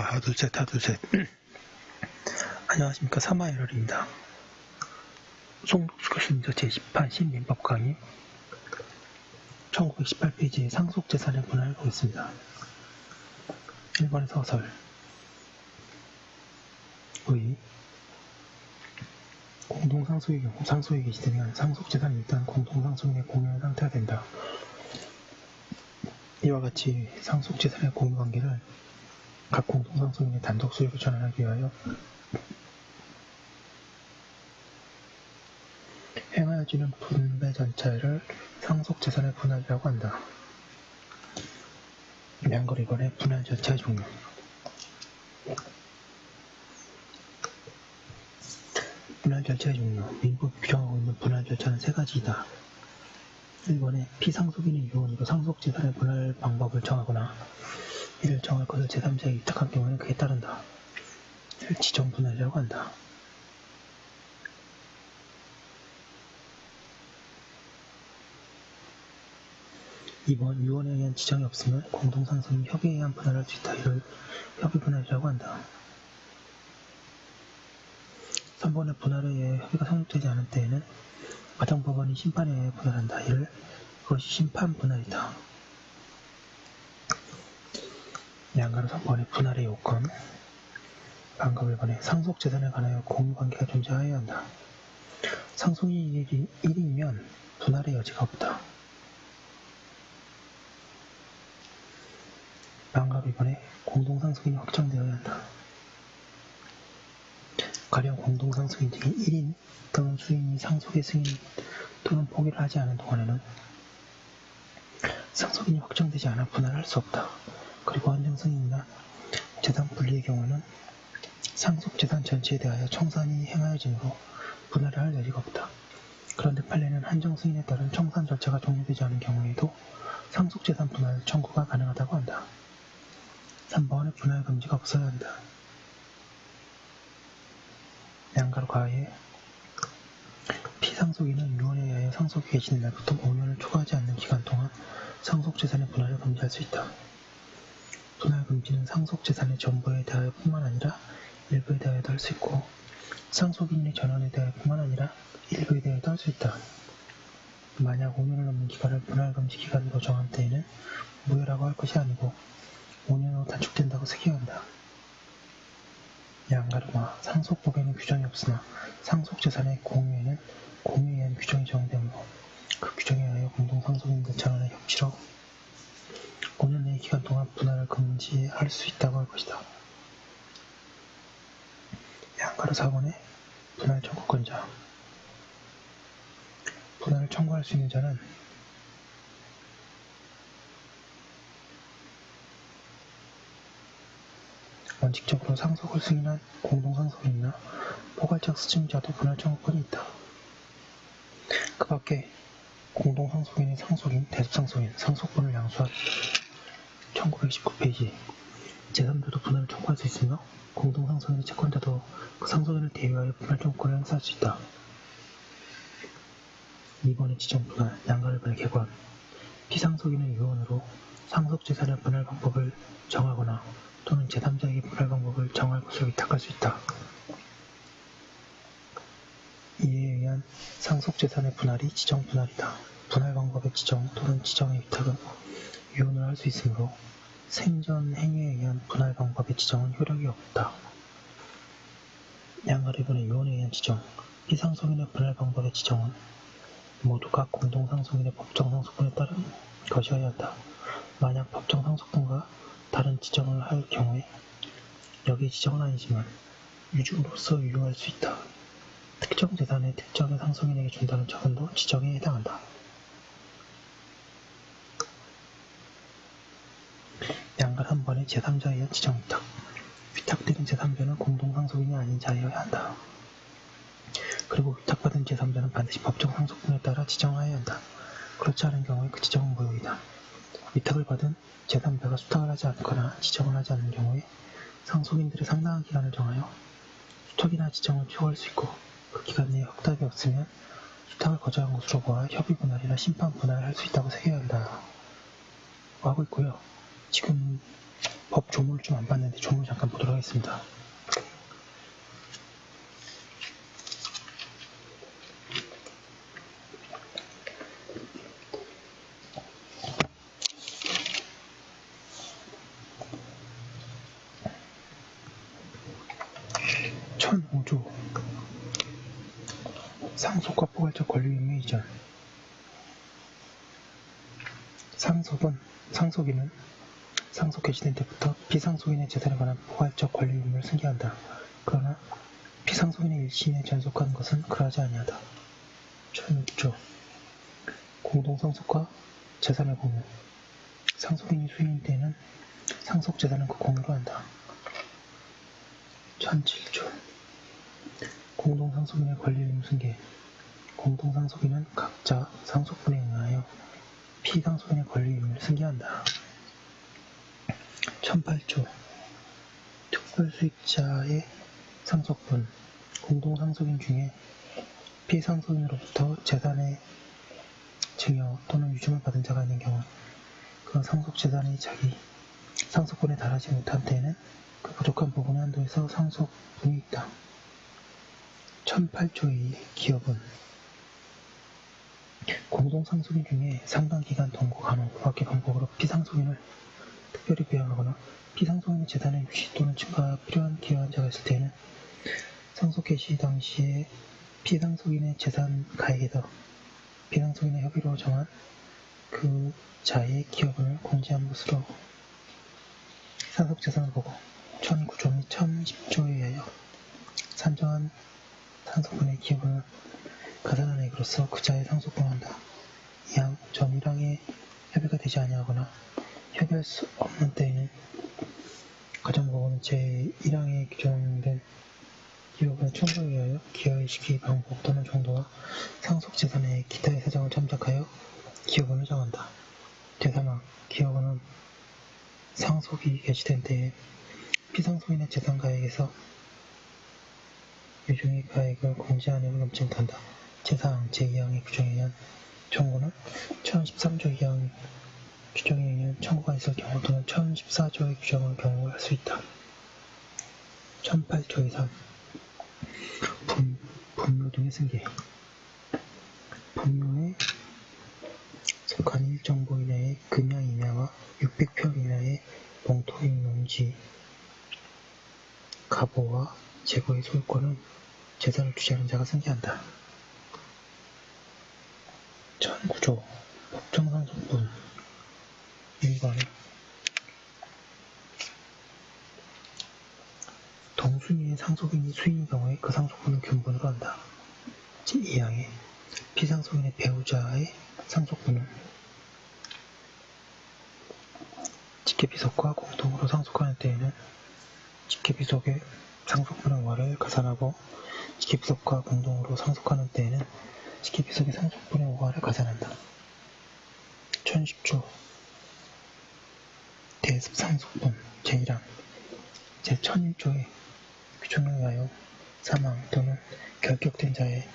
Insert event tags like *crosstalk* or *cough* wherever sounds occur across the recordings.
하나 둘셋 하나 둘셋. *clears throat* 안녕하십니까. 사마이럴입니다. 송독수 교수님저 제10판 신민법 강의 1918페이지의 상속재산의 분할을 보겠습니다. 1번의 서설. 의 공동상속의 경우 상속이 개시되면 상속재산이 일단 공동상속인의 공유한 상태가 된다. 이와 같이 상속재산의 공유관계를 각 공동상속인의 단독 소유로 전환하기 위하여 행하여지는 분배 전체를 상속재산의 분할이라고 한다. 양거리건의 분할 절차의 종류 분할 절차의 종류 민법이 규정하고 있는 분할 절차는 세 가지이다. 1번에 피상속인의 유언으로 상속재산의 분할 방법을 정하거나 이를 정할 것을 제3자에게 위탁한 경우에는 그에 따른다. 이를 지정분할이라고 한다. 이번 유언에 의한 지정이 없으면 공동상속인 협의에 의한 분할을 할수 있다. 이를 협의 분할이라고 한다. 3번의 분할에 의해 협의가 성립되지 않은 때에는 가정법원이 심판에 의해 분할한다. 이를 그것이 심판 분할이다. 양가로 3번의 분할의 요건 방금 1번에 상속재산에 관하여 공유관계가 존재하여야 한다. 상속이 1이면 분할의 여지가 없다. 방금 2번에 공동상속인이 확정되어야 한다. 가령 공동상속인 중에 1인 또는 수인이 상속의 승인 또는 포기를 하지 않은 동안에는 상속인이 확정되지 않아 분할할 수 없다. 그리고 한정승인이나 재산 분리의 경우는 상속재산 전체에 대하여 청산이 행하여지므로 분할을 할 여지가 없다. 그런데 판례는 한정승인에 따른 청산 절차가 종료되지 않은 경우에도 상속재산 분할 청구가 가능하다고 한다. 3번의 분할 금지가 없어야 한다. 양가로 가해 피상속인은 유언에 의하여 상속이 개시된 날부터 5년을 초과하지 않는 기간 동안 상속재산의 분할을 금지할 수 있다. 분할 금지는 상속 재산의 전부에 대하여 뿐만 아니라 일부에 대하여도 할 수 있고 상속인의 전환에 대하여 뿐만 아니라 일부에 대하여도 할 수 있다. 만약 5년을 넘는 기간을 분할 금지 기간으로 정한 때에는 무효라고 할 것이 아니고 5년으로 단축된다고 세계한다. 양가르마 상속법에는 규정이 없으나 상속재산의 공유에는 공유에 의한 규정이 적용되므로 그 규정에 의하여 공동상속인들 전환의 협치로 5년의 기간 동안 분할을 금지할 수 있다고 할 것이다. 양가로 4번에 분할 청구권자 분할을 청구할 수 있는 자는 원칙적으로 상속을 승인한 공동상속인이나 포괄적 스증자도 분할 청구권이 있다. 그 밖에 공동상속인의 상속인, 대속상속인, 상속분을 양수한 1919페이지 제3자도 분할을 청구할 수 있으며 공동상속인의 채권자도 그 상속인을 대위하여 분할 청구권을 행사할 수 있다. 2번의 지정분할, 양가일반의 개관 피상속인의 유언으로 상속재산의 분할 방법을 정하거나 또는 제3자에게 분할 방법을 정할 것을 위탁할 수 있다. 이에 의한 상속재산의 분할이 지정분할이다. 분할 방법의 지정 또는 지정의 위탁은 유언을 할 수 있으므로 생전 행위에 의한 분할 방법의 지정은 효력이 없다. 양가리분의 유언에 의한 지정, 피상속인의 분할 방법의 지정은 모두 각 공동상속인의 법정 상속분에 따른 것이어야 한다. 만약 법정 상속분과 다른 지정을 할 경우에 여기 지정은 아니지만 유주로서 유효할 수 있다. 특정 재산의 특정의 상속인에게 준다는 처분도 지정에 해당한다. 양갈 한 번에 제3자에 의한 지정 위탁. 위탁되는 제3자는 공동상속인이 아닌 자여야 한다. 그리고 위탁받은 제3자는 반드시 법정 상속분에 따라 지정하여야 한다. 그렇지 않은 경우에 그 지정은 무효이다. 위탁을 받은 제3자가 수탁을 하지 않거나 지정을 하지 않는 경우에 상속인들의 상당한 기간을 정하여 수탁이나 지정을 초과할 수 있고 그 기간 내에 확답이 없으면 수탁을 거절한 것으로 보아 협의 분할이나 심판 분할을 할 수 있다고 새겨야 한다. 하고 있고요. 지금 법 조문을 좀 안 봤는데 조문 잠깐 보도록 하겠습니다. (1005조) 상속과 포괄적 권리 의무 이전 상속은 상속인은 상속 개시된 때부터 피상속인의 재산에 관한 포괄적 권리 의무를 승계한다. 그러나 피상속인의 일신에 전속한 것은 그러하지 아니하다. 1006조 공동상속과 재산의 공유 상속인이 수인인 때에는 상속 재산은 그 공유로 한다. 1007조 공동상속인의 권리 의무 승계 공동상속인은 각자 상속분에 응하여 피상속인의 권리 의무를 승계한다. 1008조 특별수익자의 상속분 공동상속인 중에 피상속인으로부터 재산의 증여 또는 유증을 받은 자가 있는 경우 그 상속재산이 자기 상속분에 달하지 못한 때에는 그 부족한 부분의 한도에서 상속분이 있다. 1008조의 기업은 공동상속인 중에 상당 기간 동거 간혹 밖의 방법으로 피상속인을 특별히 배양하거나 피상속인의 재산의 유지 또는 증가가 필요한 기여한 자가 있을 때에는 상속 개시 당시에 피상속인의 재산 가액에서 피상속인의 협의로 정한 그 자의 기여분을 공제한 것으로 상속재산을 보고 1009조 및 1010조에 의하여 산정한 상속분의 기여분을 가산한 액으로서 그 자의 상속분을 한다. 이항 전 1항에 협의가 되지 아니하거나 협의할 수 없는 때에는 가정법원 제1항에 규정된 기업은 의하여 기여의 시기, 방법 또는 정도와 상속 재산의 기타의 사정을 참작하여 기여분을 정한다. 제3항 기여분은 상속이 개시된 때에 피상속인의 재산 가액에서 유증의 가액을 넘지 못한다. 제4항 제2항의 규정에 의한 청구는 1013조 2항 규정에 의한 청구가 있을 경우 또는 1014조의 규정을 경우를 할수 있다. 1008조 이상 분, 분묘 등의 승계 분묘에 속한 일정부 이내의 금양 임야와 600평 이내의 봉토인 농지 가보와 재고의 소유권은 재산을 주재하는 자가 승계한다. 1009조 법정상속분 1번 동수인의 상속인이 수인인 경우에 그 상속분을 견본으로 한다. 제2항에 피상속인의 배우자의 상속분을 직계비속과 공동으로 상속하는 때에는 직계비속의 상속분의 와를 가산하고 직계비속과 공동으로 상속하는 때에는 직계비속의 상속분의 오화를 가산한다. 1010조 대습상속분 제1항 제1001조의 규정에 의하여 사망 또는 결격된 자의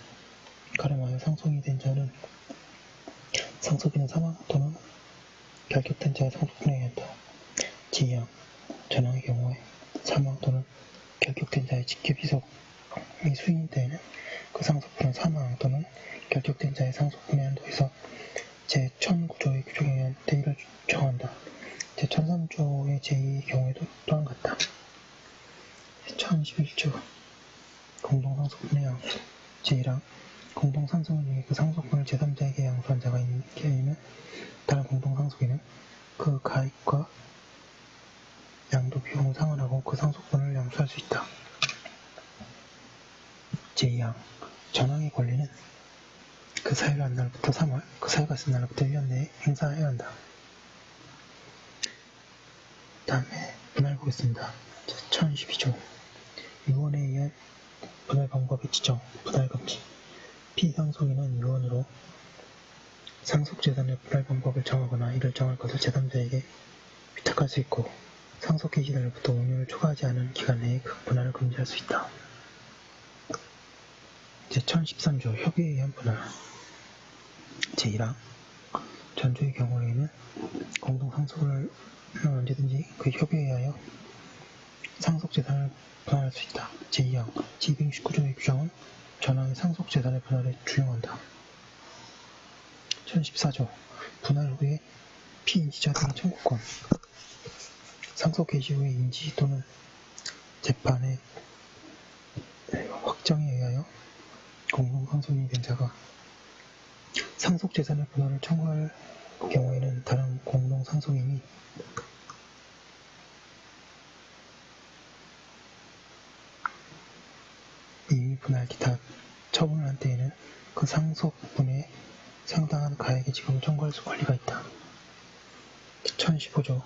가름하여 상속이 된 자는 상속인은 사망 또는 결격된 자의 상속분에 의한다. 제2항 전항의 경우에 사망 또는 결격된 자의 직계비속이 수인인 때에는 그 상속분은 사망 또는 결격된 자의 상속분의 한도에서 제1009조의 규정에 의한 대의를 정한다. 제1003조의 제2의 경우에도 또한 같다. 1011조 공동상속분의 양수 제1항 공동상속인 중에 그 상속분을 제3자에게 양수한 자가 있는 경우에는 다른 공동상속인은 그 가액과 양도 비용을 상환하고 그 상속분을 양수할 수 있다. 제2항 전항의 권리는 그 사유를 한 날부터 3월, 그 사유가 있은 날부터 1년 내에 행사해야 한다. 다음에 분할 보겠습니다. 1012조 유언에 의한 분할 방법의 지정, 분할 금지 피상속인은 유언으로 상속재산의 분할 방법을 정하거나 이를 정할 것을 제3자에게 위탁할 수 있고 상속 개시 날부터 5년을 초과하지 않은 기간 내에 그 분할을 금지할 수 있다. 제1013조 협의에 의한 분할 제1항 전조의 경우에는 공동 상속을 언제든지 그 협의에 의하여 상속 재산을 분할할 수 있다. 제2항. 제269조의 규정은 전항의 상속 재산의 분할에 준용한다. 1014조. 분할 후에 피인지자 등의 청구권. 상속 개시 후에 인지 또는 재판의 확정에 의하여 공동 상속인이 된 자가 상속 재산의 분할을 청구할 경우에는 다른 공동 상속인이 이미 분할 기타 처분을 한 때에는 그 상속분에 상당한 가액의 지급을 청구할 수 권리가 있다. 1015조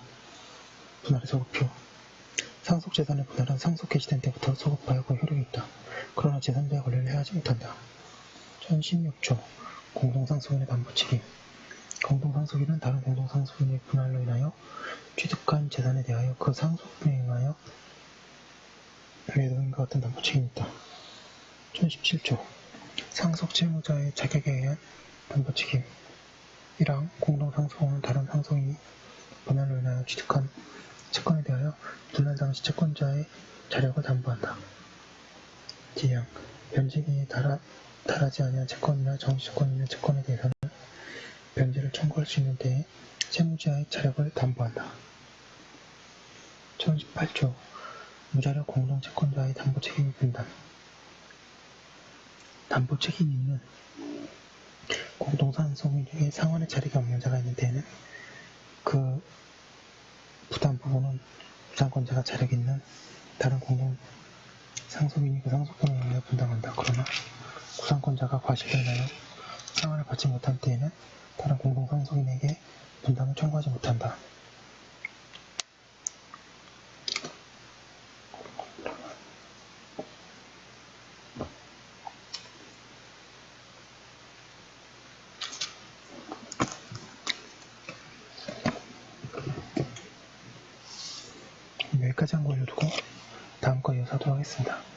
분할의 소급표 상속 재산의 분할은 상속 개시된 때부터 소급하였고 효력이 있다. 그러나 제3자의 권리를 해하지 못한다. 1016조 공동상속인의 담보책임 공동상속인은 다른 공동상속인의 분할로 인하여 취득한 재산에 대하여 그 상속분에 응하여 외도인과 같은 담보책임이 있다. 1017조 상속 채무자의 자격에 의한 담보책임 1항 공동상속인은 다른 상속인이 분할로 인하여 취득한 채권에 대하여 분할 당시 채권자의 자력을 담보한다. 지양 변제기에 달하, 달하지 아니한 채권이나 있는 채권에 대해서는 변제를 청구할 수 있는 때에 채무자의 자력을 담보한다. 1018조 무자력 공동채권자의 담보 책임 분담 담보 책임이 있는 공동상속인 중에 상환의 자리가 없는 자가 있는 때에는 그 부담 부분은 부담권자가 자력 있는 다른 공동 상속인이 그 상속권을 인하여 분담한다. 그러나 구상권자가 과실로 인하여 상환을 받지 못한 때에는 다른 공동 상속인에게 분담을 청구하지 못한다. 여기까지 한거 올려두고 다음 거 이어서 하도록 하겠습니다.